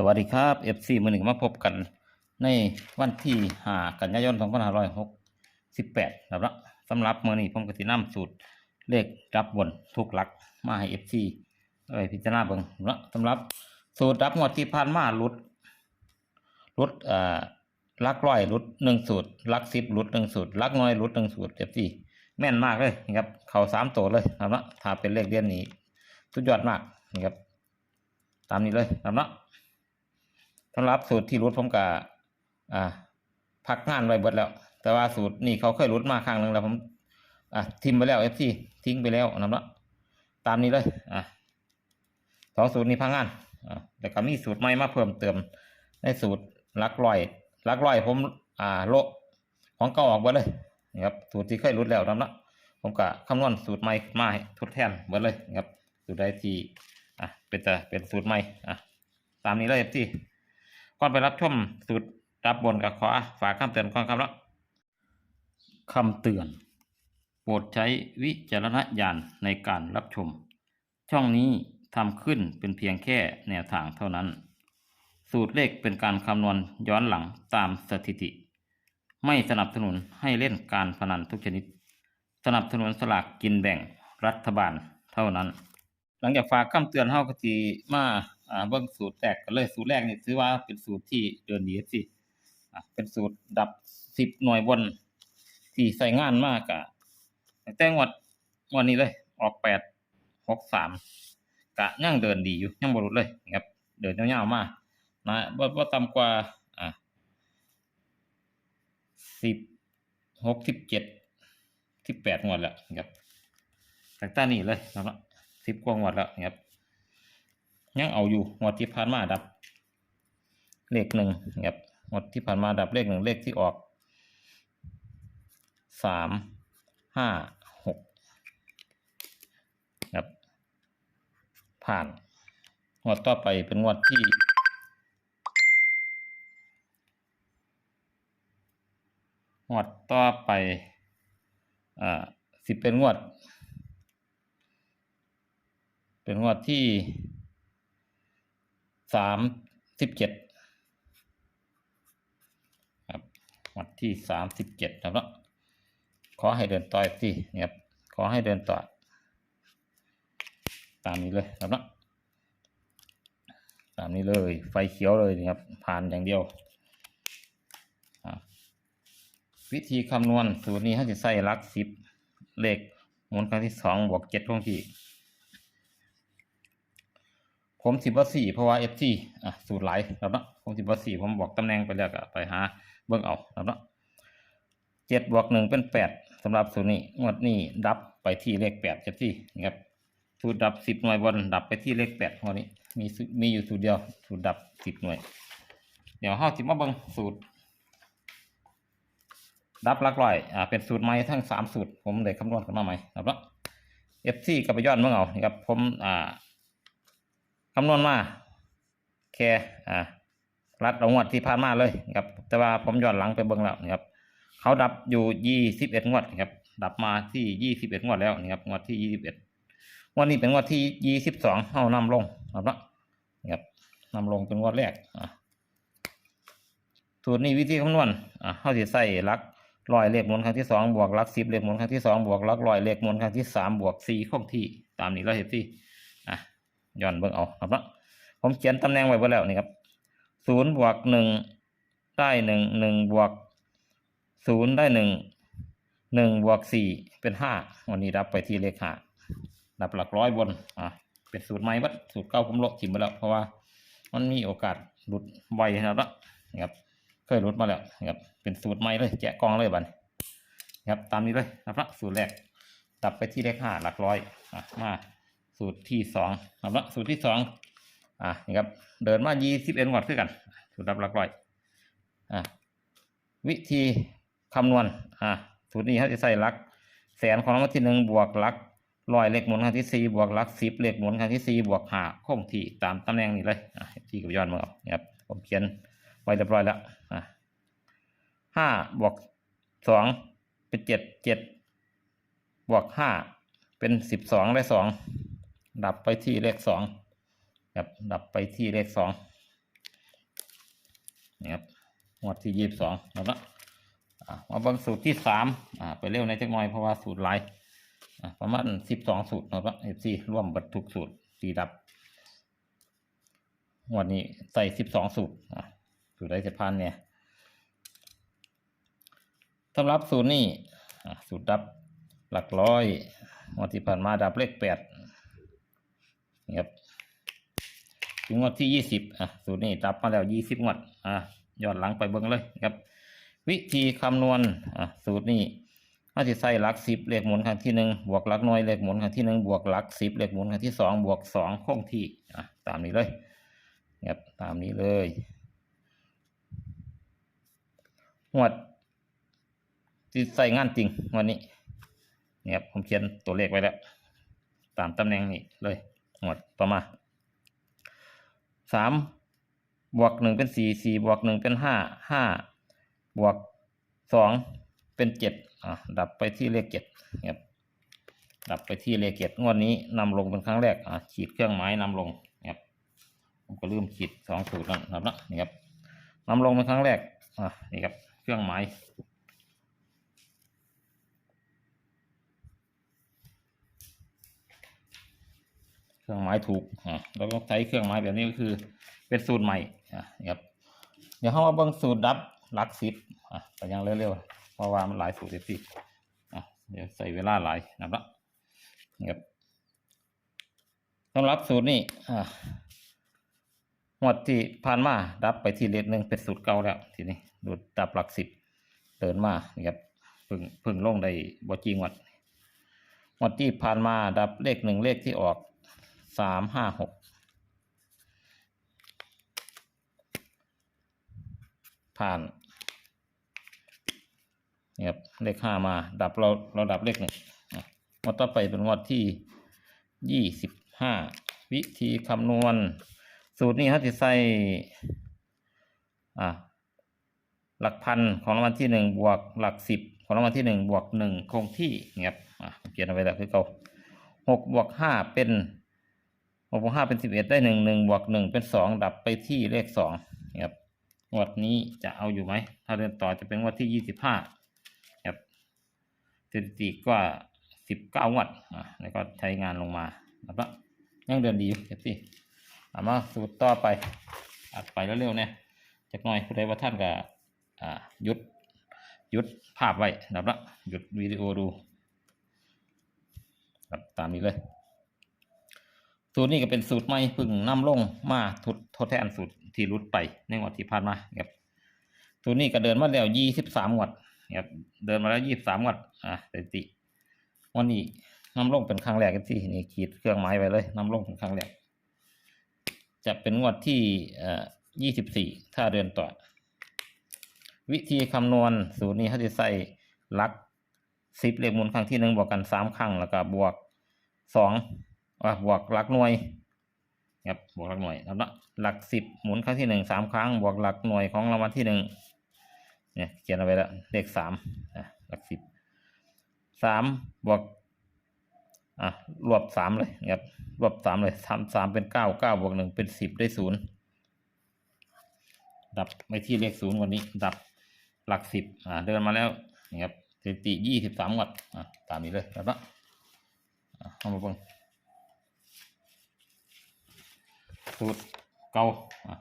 สวัสดีครับ FC มือหนึ่งมาพบกัน ในวันที่5กันยายน 2568ครับละสำหรับมือนี้ผมก็สินำสูตร เลขรับบนทุกหลักมาให้ FC เอ้ยพิจารณาเบิ่งละสำหรับสูตรรับงวดที่ผ่านมาลุดลุดเอ่อลักร้อยลุดหนึ่งสูตรลักสิบลุดหนึ่งสูตรลักน้อยลุดหนึ่งสูตร FC แม่นมากเลยนะครับ เข้าสามตัวเลยครับละถ้าเป็นเลขเดือนนี้สุดยอดมากนะครับตามนี้เลยครับเนาะ สำหรับสูตรที่รุดผมก็อ่าพักงานไว้เบิดแล้ว แต่ว่าสูตรนี่เขาเคยรุดมาครั้งหนึ่งแล้วผมอะทิ้งไปแล้วเอฟซีทิ้งไปแล้วนะละตามนี้เลยอะสองสูตรนี้พักงานอ่าแต่ก็มีสูตรใหม่มาเพิ่มเติมในสูตรลักลอยลักลอยผมอ่าโลของเก่าออกเบิดเลยนะครับสูตรที่เคยรุดแล้วนะละผมก็คำนวณสูตรใหม่มาทดแทนเบิดเลยนะครับสูตรใดที่อะเป็นจะเป็นสูตรใหม่อะตามนี้เลยเอฟซี ก่อนไปรับชมสูตรรับบนกับขอฝากคำเตือนก่อนครับแล้วคำเตือน โปรดใช้วิจารณญาณในการรับชม ช่องนี้ทำขึ้นเป็นเพียงแค่แนวทางเท่านั้น สูตรเลขเป็นการคำนวณย้อนหลังตามสถิติ ไม่สนับสนุนให้เล่นการพนันทุกชนิด สนับสนุนสลากกินแบ่งรัฐบาลเท่านั้น หลังจากฝากคำเตือนเฮาก็สิมา อ่าเบิ่งสูตรแรกกันเลยสูตรแรกนี่ถือว่าเป็นสูตรที่เดินดีสิอะเป็นสูตรดับสิบหน่วยบนที่ใส่งานมากอะแต่งวดวันนี้เลยออกแปดหกสามกะยังเดินดีอยู่ยังบรุษเลยนะครับ เดินยาวๆมานะบ่บ่ต่ำกว่าอะสิบหกสิบเจ็ดสิบแปดงวดแล้วนะครับตั้งแต่นี้เลยนะครับสิบกว่างวดแล้วนะครับ ยังเอาอยู่งวดที่ผ่านมาดับ เลขหนึ่งครับงวดที่ผ่านมาดับเลขหนึ่งเลขที่ออกสามห้าหกครับ ผ่านงวดต่อไปเป็นงวดที่งวดต่อไปอ่าสิเป็นงวด เป็นงวดที่ สามสิบเจ็ดครับงวดที่สามสิบเจ็ดครับเนาะขอให้เดินต่อสิครับขอให้เดินต่อ ตามนี้เลยครับเนาะตามนี้เลยไฟเขียวเลยนะครับผ่านอย่างเดียว วิธีคำนวณสูตรนี้เขาจะใส่หลักสิบเลขมูลค่าที่สองบวกเจ็ดคงที่ ผมสิบว่าสี่เพราะว่าเอฟซีอะสูตรไหลครับเนาะผมสิบว่าสี่ผมบอกตำแหน่งไปแล้วก็ไปหาเบิ่งเอาครับเนาะเจ็ดบวกหนึ่งเป็นแปดสำหรับสูตรนี้งวดนี้ดับไปที่เลขแปดเอฟซีนะครับสูตรดับสิบหน่วยบนดับไปที่เลขแปดวดนี้มีมีอยู่สูตรเดียวสูตรดับสิบหน่วย เดี๋ยวเฮาสิบมาเบิ่งสูตร ดับลักร้อยอ่าเป็นสูตรใหม่ทั้งสามสูตร ผมได้คำนวณขึ้นมาใหม่ครับเนาะเอฟซีกับไปย้อนเบิ่งเอานะครับผมอ่า คำนวณมาแค่อ่ารัดเอางวดที่ผ่านมาเลยนะครับ แต่ว่าผมย้อนหลังไปเบิ่งแล้วนะครับ เขาดับอยู่ยี่สิบเอ็ดงวดนะครับ ดับมาที่ยี่สิบเอ็ดงวดแล้วนะครับงวดที่ยี่สิบเอ็ดงวดนี้เป็นงวดที่ยี่สิบสองเอานำลงครับเนาะนะครับนำลงเป็นงวดแรกอ่าสูตรนี้วิธีคำนวณอ่าเขาจะใส่ลักร้อยเลขมุนครั้งที่สองบวกลักสิบเลขมุนครั้งที่สองบวกลักร้อยเลขหมุนครั้งที่สามบวกสี่คงที่ตามนี้เราเห็นที่ ย้อนเบิ่งเอาครับเนาะผมเขียนตำแหน่งไว้เบ่แล้วนี่ครับศูนย์บวกหนึ่งได้หนึ่งหนึ่งบวกศูนย์ได้หนึ่งหนึ่งบวกสี่เป็นห้าวันนี้รับไปที่เลขห้าดับหลักร้อยบนอะเป็นสูตรใหม่บัดสูตรเก่าผมลบถิ่มไปแล้วเพราะว่ามันมีโอกาสหลุดไวนะครับเนะนะครับเคยหลุดมาแล้วนะครับเป็นสูตรใหม่เลยแกะกองเลยบัดนี้นะครับตามนี้เลยนะครับเนาะสูตรแรกดับไปที่เลขห้าหลักร้อยอะมา สูตรที่สองครับละสูตรที่สองอะนี่ครับ เดินมายี่สิบเอ็ดงวดคือกันสูตรดับหลักร้อยอะวิธีคำนวณอะสูตรนี้เขาจะใส่หลัก แสนของรางวัลที่หนึ่งบวกหลักร้อยเลขหมุนครั้งที่สี่บวกหลักสิบเลขหมุนครั้งที่สี่บวกหาคงที่ตามตำแหน่งนี้เลยอะที่กับย้อนมาเอาครับผมเขียนไว้เรียบร้อยแล้วอะห้าบวกสองเป็นเจ็ดเจ็ดบวกห้าเป็นสิบสองได้สอง ดับไปที่เลขสองครับดับไปที่เลขสองนี่ครับงวดที่ยี่สิบสองแล้วก็อะมาเบิ่งสูตรที่สามอ่าไปเร็วในจักหน่อยเพราะว่าสูตรหลายอ่ประมาณสิบสองสูตรแล้วก็เอฟซีร่วมบัดทุกสูตรตีดับวดนี้ใส่สิบสองสูตรอะสูตรได้จะพันเนี่ยสำหรับสูตรนี้อะสูตรดับหลักร้อยงวดที่ผ่านมาดับเลขแปด นี่ครับถึงงวดที่ยี่สิบอะสูตรนี้จับมาแล้วยี่สิบงวดอะย้อนหลังไปเบิ่งเลยครับ วิธีคำนวณอะสูตรนี้ถ้าจะใส่หลักสิบเลขหมุนครั้งที่หนึ่งบวกหลักหน่วยเลขหมุนครั้งที่หนึ่งบวกหลักสิบเลขหมุนครั้งที่สองบวกสองคงที่อะตามนี้เลยครับตามนี้เลยงวดที่ใส่งานจริงวันนี้เนี่ยครับผมเขียนตัวเลขไว้แล้ว ตามตำแหน่งนี้เลย งวดต่อมาสามบวกหนึ่งเป็นสี่สี่บวกหนึ่งเป็นห้าห้าบวกสองเป็นเจ็ดอะดับไปที่เลขเจ็ดครับดับไปที่เลขเจ็ดงวดนี้นำลงเป็นครั้งแรกอะขีดเครื่องหมายนำลงครับผมก็ลืมขีดสองสูตรแล้วนะครับนี่ครับนำลงเป็นครั้งแรกอะนี่ครับเครื่องหม เครื่องหมายถูกอะเราต้องใช้เครื่องหมายแบบนี้ก็คือ เป็นสูตรใหม่อะนะครับเดี๋ยวเรามาเบิ่งสูตรดับหลักสิบอะไปยังเร็วๆเพราะว่ามันหลายสูตรสิอะเดี๋ยวใส่เวลาหลายนะครับนี่ครับสำหรับสูตรนี้อะหมดที่ผ่านมาดับไปที่เลขหนึ่งเป็นสูตรเก่าแล้ว ทีนี้ดูดดับหลักสิบเดินมานี่ครับพึ่งพึ่งลงได้บ่จริงวัดหมดที่ผ่านมาดับเลขหนึ่งเลขที่ออก สามห้าหกผ่านเนี่ยครับเลขห้ามา ดับเราเราดับเลขหนึ่งอะงวดต่อไปเป็นงวดที่ยี่สิบห้าวิธีคำนวณ สูตรนี้เขาจะใส่อะหลักพันของรางวัลที่หนึ่งบวกหลักสิบของรางวัลที่หนึ่งบวกหนึ่งคงที่เนี่ยครับอะเขียนเอาไว้แล้วคือเขาหกบวกห้าเป็น หกบวกห้าเป็นสิบเอ็ดได้หนึ่งหนึ่งบวกหนึ่งเป็นสองดับไปที่เลขสองครับงวดนี้จะเอาอยู่ไหม ถ้าเดินต่อจะเป็นงวดที่ยี่สิบห้าครับสถิติก็สิบเก้างวดอะแล้วก็ใช้งานลงมาแล้วก็ยังเดินดีอยู่เอฟซีเอามาสูตรต่อไปอัดไปแล้วเร็วเนี่ยจากหน่อยผู้ใดว่าท่านก็อ่าหยุดหยุดภาพไว้ดับละหยุดวิดีโอดูครับตามนี้เลย สูตรนี้ก็เป็นสูตรใหม่พึ่งนำลงมาทดทดแทนสูตรที่รุดไปในงวดที่ผ่านมาครับสูตรนี้ก็เดินมาแล้วยี่สิบสามงวดครับเดินมาแล้วยี่สิบสามงวดอะสถิติวันนี้นำลงเป็นครั้งแรกกันที่นี่ขีดเครื่องหมายไว้เลยนำลงเป็นครั้งแรกจะเป็นงวดที่เอ่อยี่สิบสี่ถ้าเดินต่อ วิธีคำนวณสูตรนี้เขาจะใส่ลักสิบเลขมูลครั้งที่หนึ่งบวกกันสามครั้งแล้วก็บวกสอง อะบวกหลักหน่วยครับบวกหลักหน่วยแล้วนะหลักสิบหมุนครั้งที่หนึ่งสามครั้ง บวกหลักหน่วยของรางวัลที่หนึ่งเนี่ยเขียนเอาไว้แล้วเลขสามอะหลักสิบสามบวกอะรวบสามเลยครับรวบสามเลยสามสามเป็นเก้าเก้าบวกหนึ่งเป็นสิบได้ศูนย์ดับไปที่เลขศูนย์วันนี้ ดับหลักสิบอ่าเดินมาแล้วนี่ครับสถิติยี่สิบสามวัดอะตามนี้เลยครับนะอะเอามาเบิ่ง สูตรเก่าอะ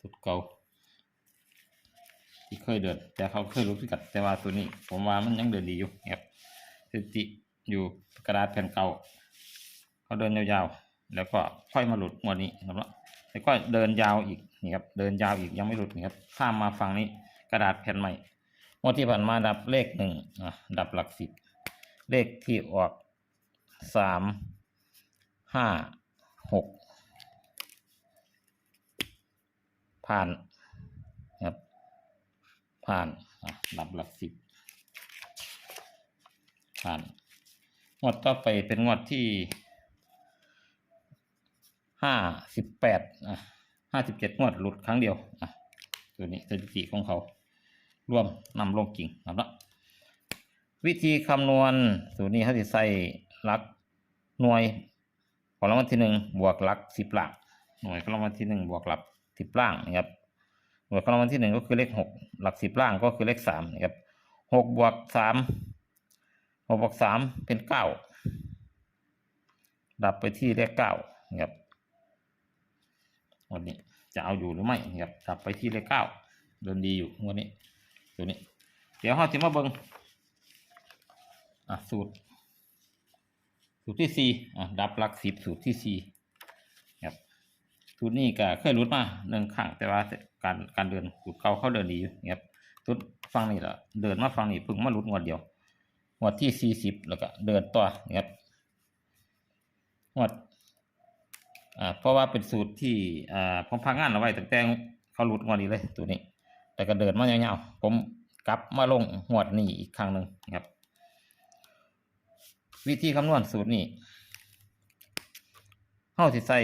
สูตรเก่าที่เคยเดิน แต่เขาเคยรู้พิกัดแต่ว่าตัวนี้ ผมว่ามันยังเดินดีอยู่ครับสถิติอยู่กระดาษแผ่นเก่าเขาเดินยาวๆ แล้วก็ค่อยมาหลุดงวดนี้นะครับแล้วก็เดินยาวอีกนี่ครับเดินยาวอีกยังไม่หลุดนี่ครับข้ามมาฝั่งนี้กระดาษแผ่นใหม่งวดที่ผ่านมาดับเลขหนึ่งอะดับหลักสิบเลขที่ออกสามห้าหก ผ่านครับผ่านอะดับหลักสิบผ่านงวดต่อไปเป็นงวดที่ห้าสิบแปดอะห้าสิบเจ็ดงวดหลุดครั้งเดียวอะตัวนี้สถิติของเขารวมนำลงกิ่งนะครับวิธีคำนวณสูตรนี้เขาจะใส่หลักหน่วยของรางวัลที่หนึ่งบวกหลักสิบหลักหน่วยของรางวัลที่หนึ่งบวกหลัก สิบล่างนะครับหน่วยของรางวัลที่หนึ่งก็คือเลขหกหลักสิบล่างก็คือเลขสามนะครับหกบวกสามหกบวกสามเป็นเก้าดับไปที่เลขเก้านะครับวันนี้จะเอาอยู่หรือไม่นะครับดับไปที่เลขเก้าเดินดีอยู่วันนี้ตัวนี้ เดี๋ยวเราจะมาเบิงอะสูตร สูตรที่สี่อะดับหลักสิบสูตรที่สี่ สูตรนี้ก็เคยรุดมาหนึ่งครั้งแต่ว่าการการเดินสูตรเก่าเขาเดินดีอยู่นะครับสูตรฟังนี่แหละเดินมาฟังนี่เพิ่งมารุดงวดเดียวงวดที่สี่สิบแล้วก็เดินต่อนะครับงวดอ่าเพราะว่าเป็นสูตรที่อ่าผมพักงานเอาไว้ตั้งแต่เขารุดงวดนี้เลยตัวนี้ แต่ก็เดินมายาวๆผมกลับมาลงงวดนี้อีกครั้งหนึ่งนะครับ วิธีคำนวณสูตรนี้เฮาสิใส่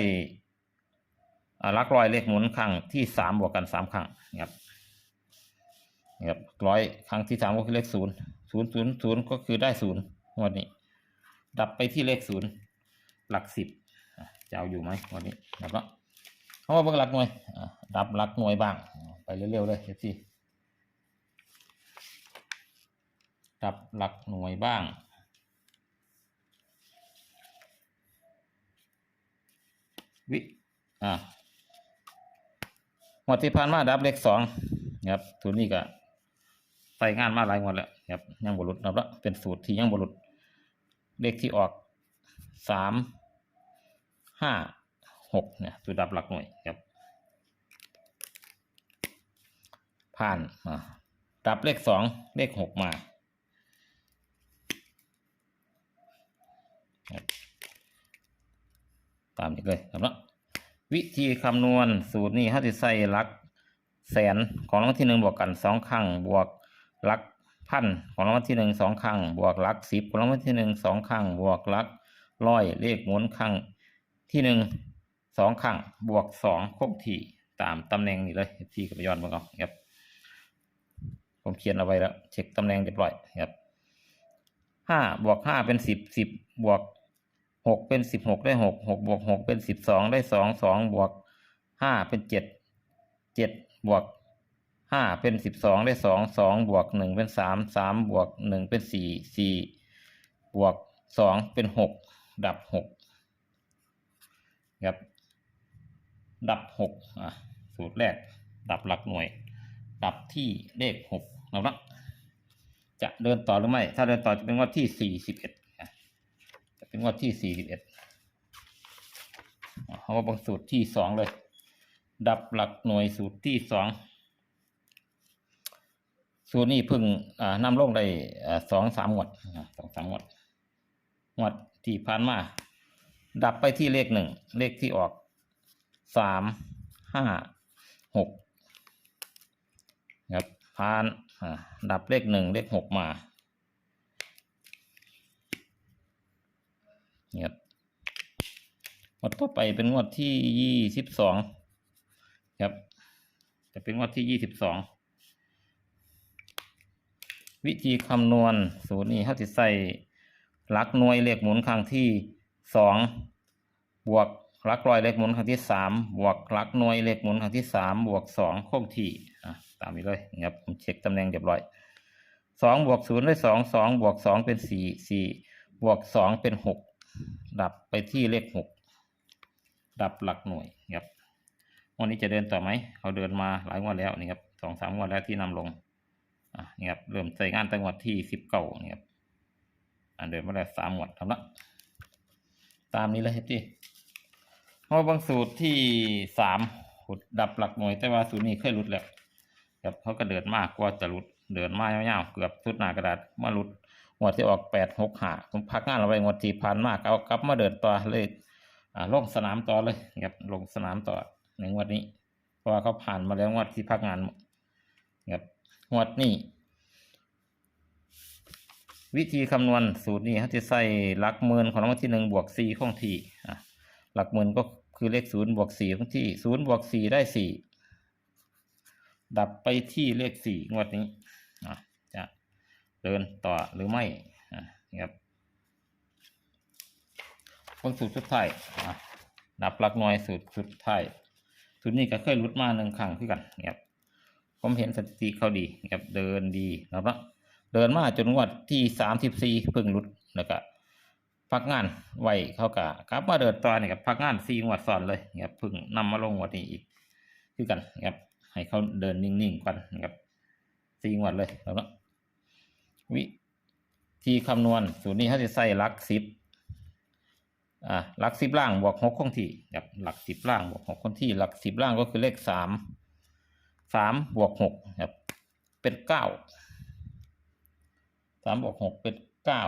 ลักร้อยเลขหมุนครั้งที่สามบวกกันสามครั้งนะครับนะครับร้อยครั้งที่สามก็คือเลขศูนย์ศูนย์ศูนย์ศูนย์ก็คือได้ศูนย์วันนี้ ดับไปที่เลขศูนย์หลักสิบจะเอาอยู่ไหมวันนี้ดับแล้วเพราะว่าเบิ่งหลักหน่วยอะดับหลักหน่วยบ้างอะไปเร็วๆเลยเอฟซีดับหลักหน่วยบ้างวิอ่า วดที่ผ่านมาดับเลขสองนะครับสูตรนี้ก็ใส่งานมาหลายงวดแล้วครับยังบรุษนับแล้วเป็นสูตรที่ยังบรุษเลขที่ออกสามห้าหกเนี่ยสูตรดับหลักหน่วยครับ ผ่านอ่าดับเลขสองเลขหกมาตามนี้เลยครับเนาะ วิธีคำนวณสูตรนี้เขาจะใส่หลักแสนของรางวัลที่หนึ่งบวกกันสองครั้งบวกหลักพันของรางวัลที่หนึ่งสองครั้งบวกหลักสิบของรางวัลที่หนึ่งสองครั้งบวกหลักร้อยเลขหมุนครั้งที่หนึ่งสองครั้งบวกสองครบที่ตามตำแหน่งนี้เลยที่กับย้อนมาก่อนครับผมเขียนเอาไว้แล้ว เช็คตำแหน่งเรียบร้อยครับห้าบวกห้าเป็นสิบสิบบวก หกเป็นสิบหกได้หกหกบวกหกเป็นสิบสองได้สองสองบวกห้าเป็นเจ็ดเจ็ดบวกห้าเป็นสิบสองได้สองสองบวกหนึ่งเป็นสามสามบวกหนึ่งเป็นสี่สี่บวกสองเป็นหกดับหกครับ ดับหกอะสูตรแรก ดับหลักหน่วย ดับที่เลขหกนะนะจะเดินต่อหรือไม่ ถ้าเดินต่อจะเป็นงวดที่สี่สิบเอ็ด เป็นงวดที่สี่สิบเอ็ดเอามาบางสูตรที่สองเลย ดับหลักหน่วยสูตรที่สองสูตรนี้เพิ่งนำลงได้สองสามงวดสองสามงวดงวดที่ผ่านมา ดับไปที่เลขหนึ่งเลขที่ออกสามห้าหกครับผ่านดับเลขหนึ่งเลขหกมา นี่ยครับงวดต่อไปเป็นงวดที่ยี่สิบสองครับ จะเป็นงวดที่ยี่สิบสองวิธีคำนวณสูตรนี้เขาจะใส่หลักหน่วยเลขหมุนครั้งที่สองบวกหลักร้อยเลขหมุนครั้งที่สามบวกหลักหน่วยเลขหมุนครั้งที่สามบวกสองคงที่ตามนี้เลยนะครับผมเช็คตำแหน่งเรียบร้อยสองบวกศูนย์ได้สองสองบวกสองเป็นสี่สี่บวกสองเป็นหก ดับไปที่เลขหกดับหลักหน่วยครับวันนี้จะเดินต่อไหมเขาเดินมาหลายงวดแล้วนี่ครับสองสามงวดแล้วที่นำลงอะนี่ครับเริ่มใส่งานตั้งวันที่สิบเก้านี่ครับอ่าเดินมาแล้วสามงวดทำละตามนี้เลยครับที่เพราะบางสูตรที่สามหุดดับหลักหน่วย แต่ว่าสูตรนี้เคยหลุดแล้วครับเขาก็เดินมากกว่าจะหลุดเดินมายาวๆเกือบสุดหน้ากระดาษมาหลุด งวดที่ออกแปดหกหาผมพักงานเอาไว้งวดที่ผ่านมากเอากลับมาเดินต่อเลยอ่าลงสนามต่อเลยครับลงสนามต่อในงวดนี้ เพราะว่าเขาผ่านมาแล้วงวดที่พักงานครับงวดนี้ วิธีคำนวณสูตรนี้เขาจะใส่หลักหมื่นของรางวัลที่หนึ่งบวกสี่คงที่อะหลักหมื่นก็คือเลขศูนย์บวกสี่คงที่ศูนย์บวกสี่ได้สี่ดับไปที่เลขสี่งวดนี้อะ เดินต่อหรือไม่อะครับบางสูตรสุดท้ายอะดับหลักหน่วยสูตรสุดท้ายสูตรนี้ก็เคยลุดมาหนึ่งครั้งคือกันนี่ยครับผมเห็นสถิติเขาดีนะครับเดินดีนะครับเดินมาจนงวดที่สามสิบสี่เพิ่งลุดแล้วก็พักงานไว้เขากะกลับมาเดินต่อเนี่ยครับพักงานสี่งวดซ้อนเลยนะครับเพิ่งนำมาลงงวดนี้อีกคือกันนะครับให้เขาเดินนิ่งๆกันนะครับสี่งวดเลยแล้วเนาะ วิธีคำนวณ สูตรนี้เขาจะใส่หลักสิบอ่าหลักสิบล่างบวกหกคงที่ครับหลักสิบล่างบวกหกคงที่หลักสิบล่างก็คือเลขสามสามบวกหกครับเป็นเก้าสามบวกหกเป็นเก้า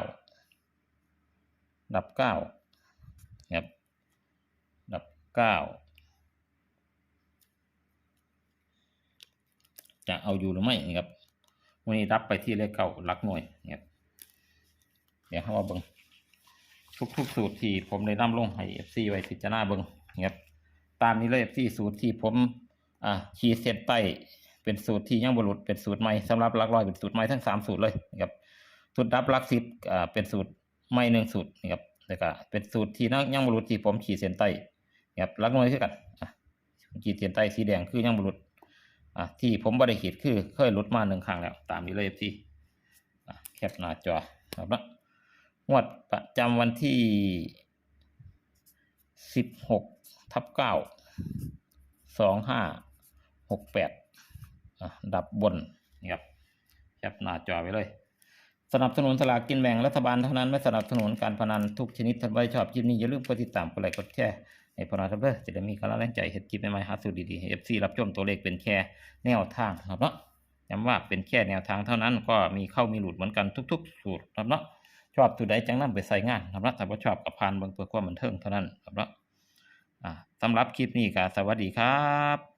ดับเก้าครับดับเก้าจะเอาอยู่หรือไม่ครับ วันนี้รับไปที่เลขเก้าหลักหน่วยนะครับเดี๋ยวเข้ามาเบิ้งทุกๆสูตรที่ผมได้นำลงให้ FC ไว้พิจารณาเบิ้งนะครับตามนี้เลย FC สูตรที่ผมอ่าขีดเส้นใต้เป็นสูตรที่ยังบรุษเป็นสูตรใหม่สำหรับหลักร้อยเป็นสูตรใหม่ทั้งสามสูตรเลยนะครับสูตรดับหลักสิบอ่าเป็นสูตรใหม่หนึ่งสูตรนะครับแล้วก็เป็นสูตรที่นั่งยังบรุษที่ผมขีดเส้นใต้นะครับหลักหน่วยคือกันขีดเส้นใต้สีแดงคือยังบรุษ อ่าที่ผมบริขีดคือเคยลดมาหนึ่งครั้งแล้ว ตามนี้เลยที่แคปหน้าจอครับนะงวดประจำวันที่สิบหกทับเก้าสองห้าหกแปดดับบนนะครับแคปหน้าจอไว้เลยสนับสนุนสลากกินแบ่งรัฐบาลเท่านั้นไม่สนับสนุนการพนันทุกชนิดท่านใดชอบคลิปนี้อย่าลืมกดติดตามกดไลค์กดแชร์ ให้พอเราทับเบอร์จะได้มีกำลังใจเห็ดคลิปใหม่ๆหาสูตรดีๆเอฟซีรับชมตัวเลขเป็นแค่แนวทางครับเนาะย้ำว่าเป็นแค่แนวทางเท่านั้นก็มีเข้ามีหลุดเหมือนกันทุก ๆ สูตรครับเนาะชอบสูตรใดจังนำไปใส่งานครับเนาะแต่ว่าชอบกับพานบางเบิกความบันเทิงเท่านั้นครับเนาะสำหรับคลิปนี้ก็สวัสดีครับ